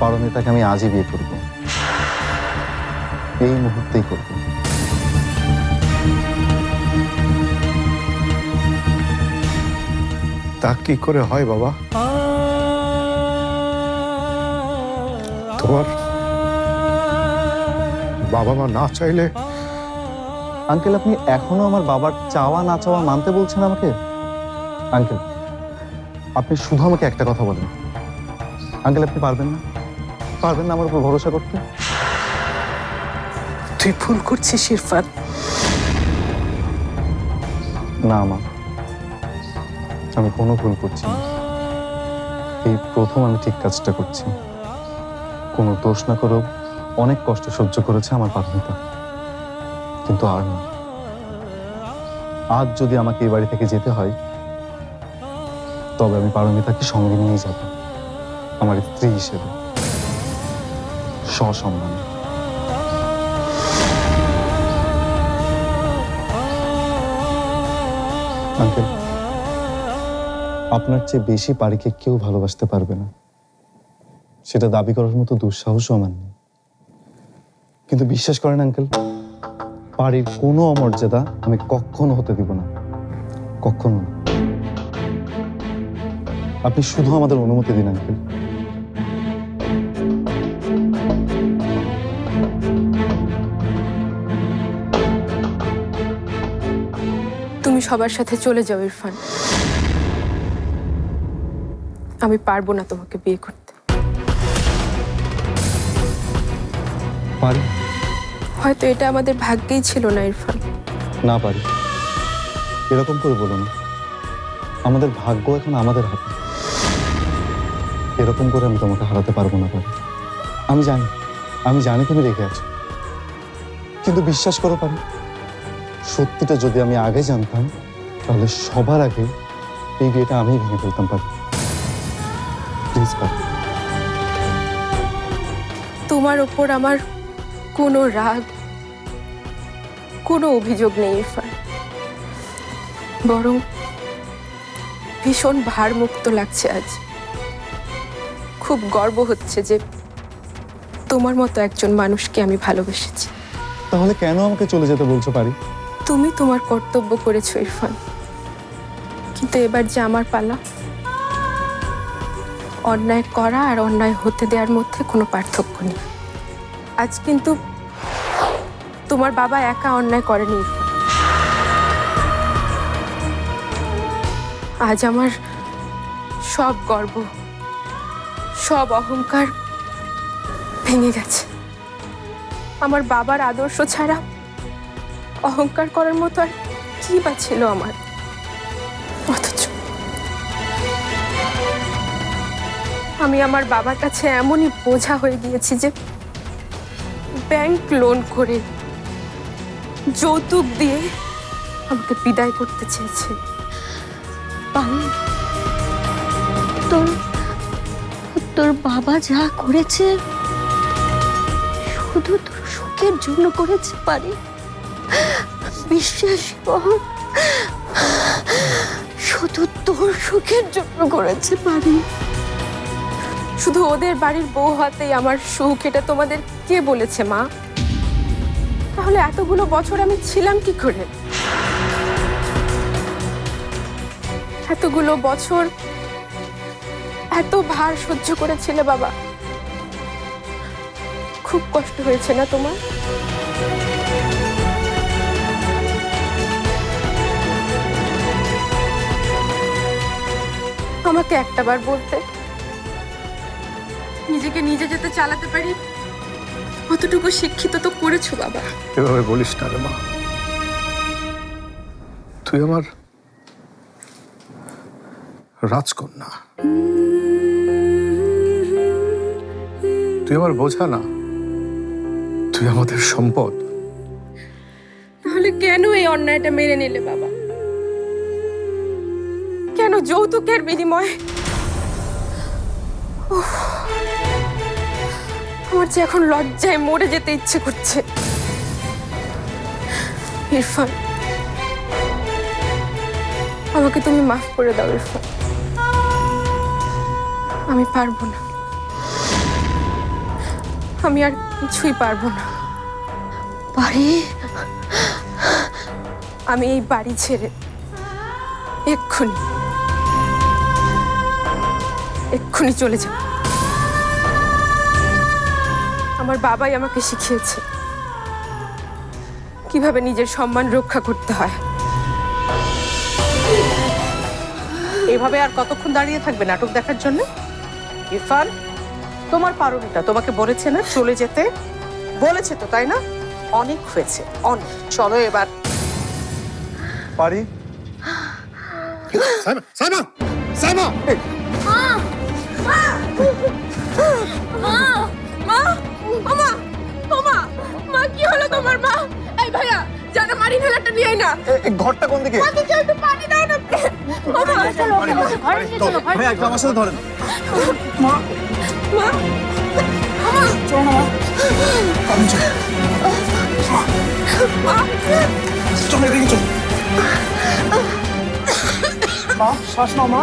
পারমিতাকে আমি আজই বিয়ে করব। এই মুহূর্তেই করব। তা কি করে হয় বাবা? তোমার বাবা মা না চাইলে? আঙ্কেল, আপনি এখনও আমার বাবার চাওয়া না চাওয়া মানতে বলছেন আমাকে? আঙ্কেল, আপনি শুধু আমাকে একটা কথা বলেন। আঙ্কেল, আপনি পারবেন না? পারবেন না আমার উপর ভরসা করতে? তুই ভুল করছিস ইরফান। না মা। আমি কোনো ভুল করছি না। এই প্রথম আমি ঠিক কাজটা করছি। কোনো দোষ না করেও অনেক কষ্ট সহ্য করেছে আমার পারমিতা। কিন্তু আর না। আজ যদি আমাকে এই বাড়ি থেকে যেতে হয় তবে আমি পারমিতাকে সঙ্গে নিয়ে যাব। আমার স্ত্রী হিসেবে। সসম্মানে। আঙ্কেল, আপনার চেয়ে বেশি পারিকে কেউ ভালোবাসতে পারবে না। সেটা দাবি করার মতো দুঃসাহসও আমার নেই। কিন্তু বিশ্বাস করেন আঙ্কেল, পারির কোনো অমর্যাদা আমি কখনো হতে দিব না। কখনো না। আপনি শুধু আমাদের অনুমতি দিন, আঙ্কেল। সবার সাথে চলে যাও ইরফান। আমি পারব না তোমাকে বিয়ে করতে। পারি। হয়তো এটা আমাদের ভাগ্যেই ছিল না ইরফান। না পারি। এরকম করে বলো না। আমাদের ভাগ্য এখন আমাদের হাতে। এরকম করে আমি তোমাকে হারাতে পারব না পারি। আমি জানি। আমি জানি তুমি রেখে আছো। কিন্তু বিশ্বাস করো পারি। সত্যিটা যদি আমি আগে জানতাম তাহলে সবার আগে এই বিয়েটা আমি ভেঙে ফেলতাম পারি প্লিজ পারি তোমার ওপর আমার কোনো রাগ কোনো অভিযোগ নেই ইরফান। বরং ভীষণ ভারমুক্ত লাগছে আজ। খুব গর্ব হচ্ছে যে তোমার মতো একজন মানুষকে আমি ভালোবেসেছি। তাহলে কেন আমাকে চলে যেতে বলছো পারি? তুমি তোমার কর্তব্য করেছ, ইরফান। কিন্তু এবার যে আমার পালা, অন্যায় করা আর অন্যায় হতে দেওয়ার মধ্যে কোনো পার্থক্য নেই। আজ কিন্তু তোমার বাবা একা অন্যায় করেনি আজ আমার সব গর্ব, সব অহংকার ভেঙে গেছে। আমার বাবার আদর্শ ছাড়া অহংকার করার মতো আর কি বা ছিল আমার? অথচ আমি আমার বাবার কাছে এমনই বোঝা হয়ে গিয়েছি যে ব্যাংক লোন করে যৌতুক দিয়ে আমাকে বিদায় করতে চেয়েছে। তোর তোর বাবা যা করেছে, শুধু তোর সুখের জন্য করেছে, পারি। বিশ্বাস কর শুধু তোর সুখের জন্য করেছে পারি। শুধু ওদের বাড়ির বউ হতেই আমার সুখ, এটা তোমাদের কে বলেছে, মা? তাহলে এতগুলো বছর আমি ছিলাম কি করে? এতগুলো বছর এত ভার সহ্য করেছিলে বাবা। খুব কষ্ট হয়েছে না তোমার? আমাকে একটাবার বলতে। নিজেকে নিজে যেতে চালাতে পারি অতটুকু শিক্ষিত তো করেছ বাবা। এভাবে বলিস না রে মা। তুই আমার রাজকন্যা। তুই আমার বোঝা না তুই আমাদের সম্পদ। তাহলে কেন এই অন্যায়টা মেনে নিলে বাবা? যৌতুকের বিনিময়ে। আমার যে এখন লজ্জায় মরে যেতে ইচ্ছে করছে। ইরফান, আমাকে তুমি মাফ করে দাও ইরফান। আমি পারব না। আমি আর কিছুই পারব না। পারি আমি এই বাড়ি ছেড়ে এক্ষুনি। এক্ষুনি চলে যাও। আমার বাবাই আমাকে শিখিয়েছে কীভাবে নিজের সম্মান রক্ষা করতে হয়। এভাবে আর কতক্ষণ দাঁড়িয়ে থাকবে নাটক দেখার জন্য? ইরফান, তোমার পারমিতা তোমাকে বলেছে না চলে যেতে? বলেছে তো, তাই না? অনেক হয়েছে, অনেক। চলো এবার। পারি? সাইমা সাইমা মা ওমা ওমা মা কি হলো তোমার মা? এই ভাইয়া জানো মারি ঠেলাটা নিয়ে আয় না। ঘরটা কোন দিকে? মাকে কেউ একটু পানি দাও না। ওমা ভাই একটু আমার সাথে ধরেন। মা শ্বাস নাও মা।